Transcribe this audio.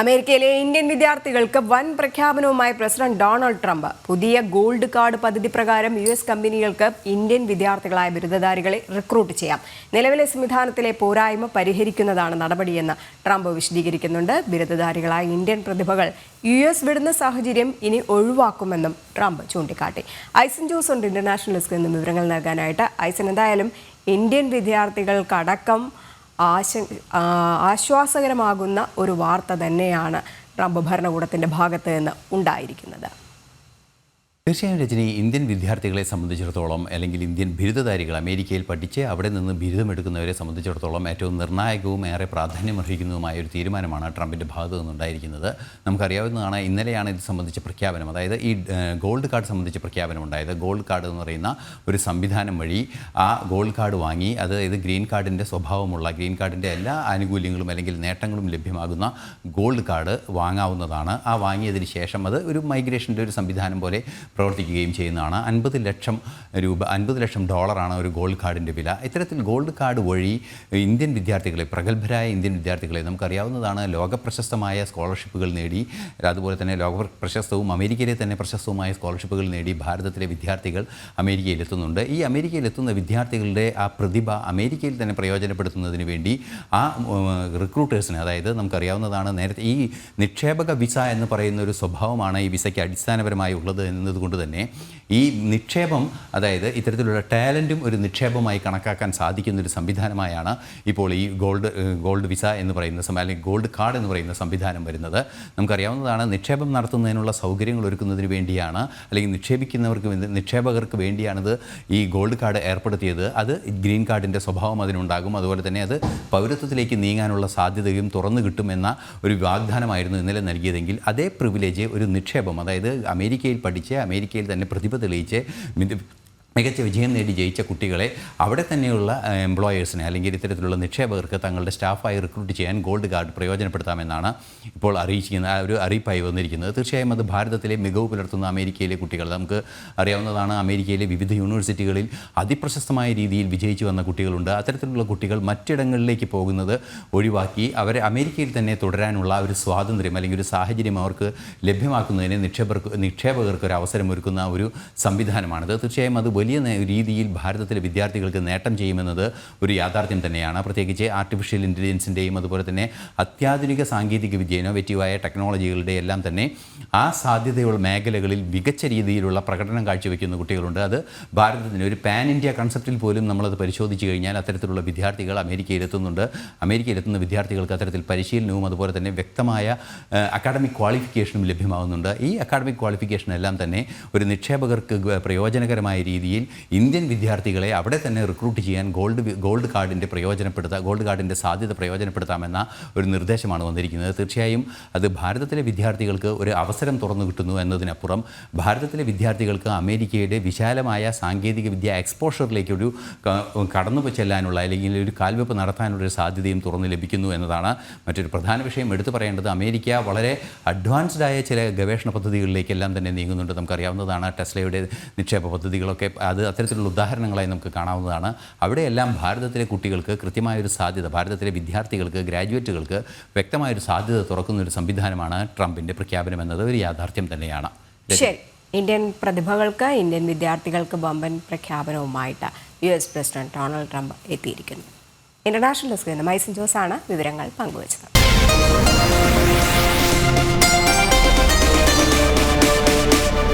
അമേരിക്കയിലെ ഇന്ത്യൻ വിദ്യാർത്ഥികൾക്ക് വൻ പ്രഖ്യാപനവുമായി പ്രസിഡന്റ് ഡൊണാൾഡ് ട്രംപ് പുതിയ ഗോൾഡ് കാർഡ് പദ്ധതി പ്രകാരം യു എസ് കമ്പനികൾക്ക് ഇന്ത്യൻ വിദ്യാർത്ഥികളായ ബിരുദധാരികളെ റിക്രൂട്ട് ചെയ്യാം. നിലവിലെ സംവിധാനത്തിലെ പോരായ്മ പരിഹരിക്കുന്നതാണ് നടപടിയെന്ന് ട്രംപ് വിശദീകരിക്കുന്നുണ്ട്. ബിരുദധാരികളായ ഇന്ത്യൻ പ്രതിഭകൾ യു എസ് വിടുന്ന സാഹചര്യം ഇനി ഒഴിവാക്കുമെന്നും ട്രംപ് ചൂണ്ടിക്കാട്ടി. ഐസൻ ജോസ് ഉണ്ട് ഇന്റർനാഷണൽ നിന്നും വിവരങ്ങൾ നൽകാനായിട്ട്. ഐസൻ എന്തായാലും ഇന്ത്യൻ വിദ്യാർത്ഥികൾക്കടക്കം ആശ ആശ്വാസകരമാകുന്ന ഒരു വാർത്ത തന്നെയാണ് ട്രംപ് ഭരണകൂടത്തിന്റെ ഭാഗത്ത് നിന്ന് ഉണ്ടായിരിക്കുന്നത്. തീർച്ചയായും രജനി ഇന്ത്യൻ വിദ്യാർത്ഥികളെ സംബന്ധിച്ചിടത്തോളം അല്ലെങ്കിൽ ഇന്ത്യൻ ബിരുദധാരികൾ അമേരിക്കയിൽ പഠിച്ച് അവിടെ നിന്ന് ബിരുദമെടുക്കുന്നവരെ സംബന്ധിച്ചിടത്തോളം ഏറ്റവും നിർണായകവും ഏറെ പ്രാധാന്യമർഹിക്കുന്നതുമായ ഒരു തീരുമാനമാണ് ട്രംപിന്റെ ഭാഗത്തു നിന്നുണ്ടായിരിക്കുന്നത്. നമുക്കറിയാവുന്നതാണ് ഇന്നലെയാണ് ഇത് സംബന്ധിച്ച പ്രഖ്യാപനം. അതായത് ഈ ഗോൾഡ് കാർഡ് സംബന്ധിച്ച പ്രഖ്യാപനം ഉണ്ടായത്. ഗോൾഡ് കാർഡ് എന്ന് പറയുന്ന ഒരു സംവിധാനം വഴി ആ ഗോൾഡ് കാർഡ് വാങ്ങി അതായത് ഗ്രീൻ കാർഡിന്റെ സ്വഭാവമുള്ള ഗ്രീൻ കാർഡിന്റെ എല്ലാ ആനുകൂല്യങ്ങളും അല്ലെങ്കിൽ നേട്ടങ്ങളും ലഭ്യമാകുന്ന ഗോൾഡ് കാർഡ് വാങ്ങാവുന്നതാണ്. ആ വാങ്ങിയതിന് ശേഷം അത് ഒരു മൈഗ്രേഷന്റെ ഒരു സംവിധാനം പോലെ പ്രവർത്തിക്കുകയും ചെയ്യുന്നതാണ്. അൻപത് ലക്ഷം രൂപ അൻപത് ലക്ഷം ഡോളറാണ് ഒരു ഗോൾഡ് കാർഡിന്റെ വില. ഇത്തരത്തിൽ ഗോൾഡ് കാർഡ് വഴി ഇന്ത്യൻ വിദ്യാർത്ഥികളെ പ്രഗത്ഭരായ ഇന്ത്യൻ വിദ്യാർത്ഥികളെ നമുക്കറിയാവുന്നതാണ്. ലോക പ്രശസ്തമായ സ്കോളർഷിപ്പുകൾ നേടി അതുപോലെ തന്നെ ലോക പ്രശസ്തവും അമേരിക്കയിലെ തന്നെ പ്രശസ്തവുമായ സ്കോളർഷിപ്പുകൾ നേടി ഭാരതത്തിലെ വിദ്യാർത്ഥികൾ അമേരിക്കയിൽ എത്തുന്നുണ്ട് ഈ അമേരിക്കയിൽ എത്തുന്ന വിദ്യാർത്ഥികളുടെ ആ പ്രതിഭ അമേരിക്കയിൽ തന്നെ പ്രയോജനപ്പെടുത്തുന്നതിന് വേണ്ടി ആ റിക്രൂട്ടേഴ്സിന് അതായത് നമുക്കറിയാവുന്നതാണ് നേരത്തെ ഈ നിക്ഷേപക വിസ എന്ന് പറയുന്ന ഒരു സ്വഭാവമാണ് ഈ വിസയ്ക്ക് അടിസ്ഥാനപരമായി ഉള്ളത് എന്നതുകൊണ്ട് തന്നെ ഈ നിക്ഷേപം അതായത് ഇത്തരത്തിലുള്ള ടാലന്റും ഒരു നിക്ഷേപമായി കണക്കാക്കാൻ സാധിക്കുന്ന ഒരു സംവിധാനമായാണ് ഇപ്പോൾ ഈ ഗോൾഡ് ഗോൾഡ് വിസ എന്ന് പറയുന്ന അല്ലെങ്കിൽ ഗോൾഡ് കാർഡ് എന്ന് പറയുന്ന സംവിധാനം വരുന്നത്. നമുക്കറിയാവുന്നതാണ് നിക്ഷേപം നടത്തുന്നതിനുള്ള സൗകര്യങ്ങൾ ഒരുക്കുന്നതിന് വേണ്ടിയാണ് അല്ലെങ്കിൽ നിക്ഷേപിക്കുന്നവർക്ക് നിക്ഷേപകർക്ക് വേണ്ടിയാണിത് ഈ ഗോൾഡ് കാർഡ് ഏർപ്പെടുത്തിയത്. അത് ഗ്രീൻ കാർഡിന്റെ സ്വഭാവം അതിനുണ്ടാകും. അതുപോലെ തന്നെ അത് പൗരത്വത്തിലേക്ക് നീങ്ങാനുള്ള സാധ്യതയും തുറന്നു കിട്ടുമെന്ന ഒരു വാഗ്ദാനമായിരുന്നു ഇന്നലെ നൽകിയതെങ്കിൽ അതേ പ്രിവിലേജ് ഒരു നിക്ഷേപം അതായത് അമേരിക്കയിൽ പഠിച്ച് അമേരിക്കയിൽ തന്നെ പ്രതിഭ തെളിയിച്ച് മികച്ച വിജയം നേടി ജയിച്ച കുട്ടികളെ അവിടെ തന്നെയുള്ള എംപ്ലോയേഴ്സിനെ അല്ലെങ്കിൽ ഇത്തരത്തിലുള്ള നിക്ഷേപകർക്ക് തങ്ങളുടെ സ്റ്റാഫായി റിക്രൂട്ട് ചെയ്യാൻ ഗോൾഡ് കാർഡ് പ്രയോജനപ്പെടുത്താമെന്നാണ് ഇപ്പോൾ അറിയിച്ചിരിക്കുന്ന ഒരു അറിയിപ്പായി വന്നിരിക്കുന്നത്. തീർച്ചയായും അത് ഭാരതത്തിലെ മികവ് പുലർത്തുന്ന അമേരിക്കയിലെ കുട്ടികൾ നമുക്ക് അറിയാവുന്നതാണ്. അമേരിക്കയിലെ വിവിധ യൂണിവേഴ്സിറ്റികളിൽ അതിപ്രശസ്തമായ രീതിയിൽ വിജയിച്ചു വന്ന കുട്ടികളുണ്ട്. അത്തരത്തിലുള്ള കുട്ടികൾ മറ്റിടങ്ങളിലേക്ക് പോകുന്നത് ഒഴിവാക്കി അവരെ അമേരിക്കയിൽ തന്നെ തുടരാനുള്ള ഒരു സ്വാതന്ത്ര്യം അല്ലെങ്കിൽ ഒരു സാഹചര്യം അവർക്ക് ലഭ്യമാക്കുന്നതിന് നിക്ഷേപകർക്ക് നിക്ഷേപകർക്ക് ഒരു അവസരം ഒരുക്കുന്ന ഒരു സംവിധാനമാണിത്. തീർച്ചയായും അത് വലിയ രീതിയിൽ ഭാരതത്തിലെ വിദ്യാർത്ഥികൾക്ക് നേട്ടം ചെയ്യുമെന്നത് ഒരു യാഥാർത്ഥ്യം തന്നെയാണ്. പ്രത്യേകിച്ച് ആർട്ടിഫിഷ്യൽ ഇന്റലിജൻസിന്റെയും അതുപോലെ തന്നെ അത്യാധുനിക സാങ്കേതിക വിദ്യ ഇന്നോവേറ്റീവായ ടെക്നോളജികളുടെ എല്ലാം തന്നെ ആ സാധ്യതയുള്ള മേഖലകളിൽ മികച്ച രീതിയിലുള്ള പ്രകടനം കാഴ്ചവെക്കുന്ന കുട്ടികളുണ്ട്. അത് ഭാരതത്തിന് ഒരു പാൻ ഇന്ത്യ കൺസെപ്റ്റിൽ പോലും നമ്മളത് പരിശോധിച്ച് കഴിഞ്ഞാൽ അത്തരത്തിലുള്ള വിദ്യാർത്ഥികൾ അമേരിക്കയിലെത്തുന്നുണ്ട് അമേരിക്കയിലെത്തുന്ന വിദ്യാർത്ഥികൾക്ക് അത്തരത്തിൽ പരിശീലനവും അതുപോലെ തന്നെ വ്യക്തമായ അക്കാഡമിക് ക്വാളിഫിക്കേഷനും ലഭ്യമാകുന്നുണ്ട് ഈ അക്കാഡമിക് ക്വാളിഫിക്കേഷൻ എല്ലാം തന്നെ ഒരു നിക്ഷേപകർക്ക് പ്രയോജനകരമായ രീതിയിൽ ഇന്ത്യൻ വിദ്യാർത്ഥികളെ അവിടെ തന്നെ റിക്രൂട്ട് ചെയ്യാൻ ഗോൾഡ് ഗോൾഡ് കാർഡിന്റെ പ്രയോജനപ്പെടുത്താം ഗോൾഡ് കാർഡിന്റെ സാധ്യത പ്രയോജനപ്പെടുത്താമെന്ന ഒരു നിർദ്ദേശമാണ് വന്നിരിക്കുന്നത്. തീർച്ചയായും അത് ഭാരതത്തിലെ വിദ്യാർത്ഥികൾക്ക് ഒരു അവസരം തുറന്നു കിട്ടുന്നു എന്നതിനപ്പുറം ഭാരതത്തിലെ വിദ്യാർത്ഥികൾക്ക് അമേരിക്കയുടെ വിശാലമായ സാങ്കേതിക വിദ്യ എക്സ്പോഷറിലേക്ക് ഒരു കടന്നു ചെല്ലാനുള്ള അല്ലെങ്കിൽ ഒരു കാൽവെപ്പ് നടത്താനുള്ള ഒരു സാധ്യതയും തുറന്നു ലഭിക്കുന്നു എന്നതാണ് മറ്റൊരു പ്രധാന വിഷയം. എടുത്തു പറയേണ്ടത് അമേരിക്ക വളരെ അഡ്വാൻസ്ഡ് ആയ ചില ഗവേഷണ പദ്ധതികളിലേക്കെല്ലാം തന്നെ നീങ്ങുന്നുണ്ട്. നമുക്കറിയാവുന്നതാണ് ടെസ്ലയുടെ നിക്ഷേപ പദ്ധതികളൊക്കെ അത് അത്തരത്തിലുള്ള ഉദാഹരണങ്ങളായി നമുക്ക് കാണാവുന്നതാണ്. അവിടെയെല്ലാം ഭാരതത്തിലെ കുട്ടികൾക്ക് കൃത്യമായൊരു സാധ്യത ഭാരതത്തിലെ വിദ്യാർത്ഥികൾക്ക് ഗ്രാജുവേറ്റുകൾക്ക് വ്യക്തമായൊരു സാധ്യത തുറക്കുന്ന ഒരു സംവിധാനമാണ് ട്രംപിന്റെ പ്രഖ്യാപനം എന്നത്. ഒരു യാഥാർത്ഥ്യം തന്നെയാണ്. ശരി. ഇന്ത്യൻ പ്രതിഭകൾക്ക് ഇന്ത്യൻ വിദ്യാർത്ഥികൾക്ക് ബമ്പൻ പ്രഖ്യാപനവുമായിട്ട് U S president Donald Trump എത്തിയിരിക്കുന്നു. ഇന്റർനാഷണൽ നിന്ന് മൈസൻ ജോസാണ് വിവരങ്ങൾ പങ്കുവച്ചത്.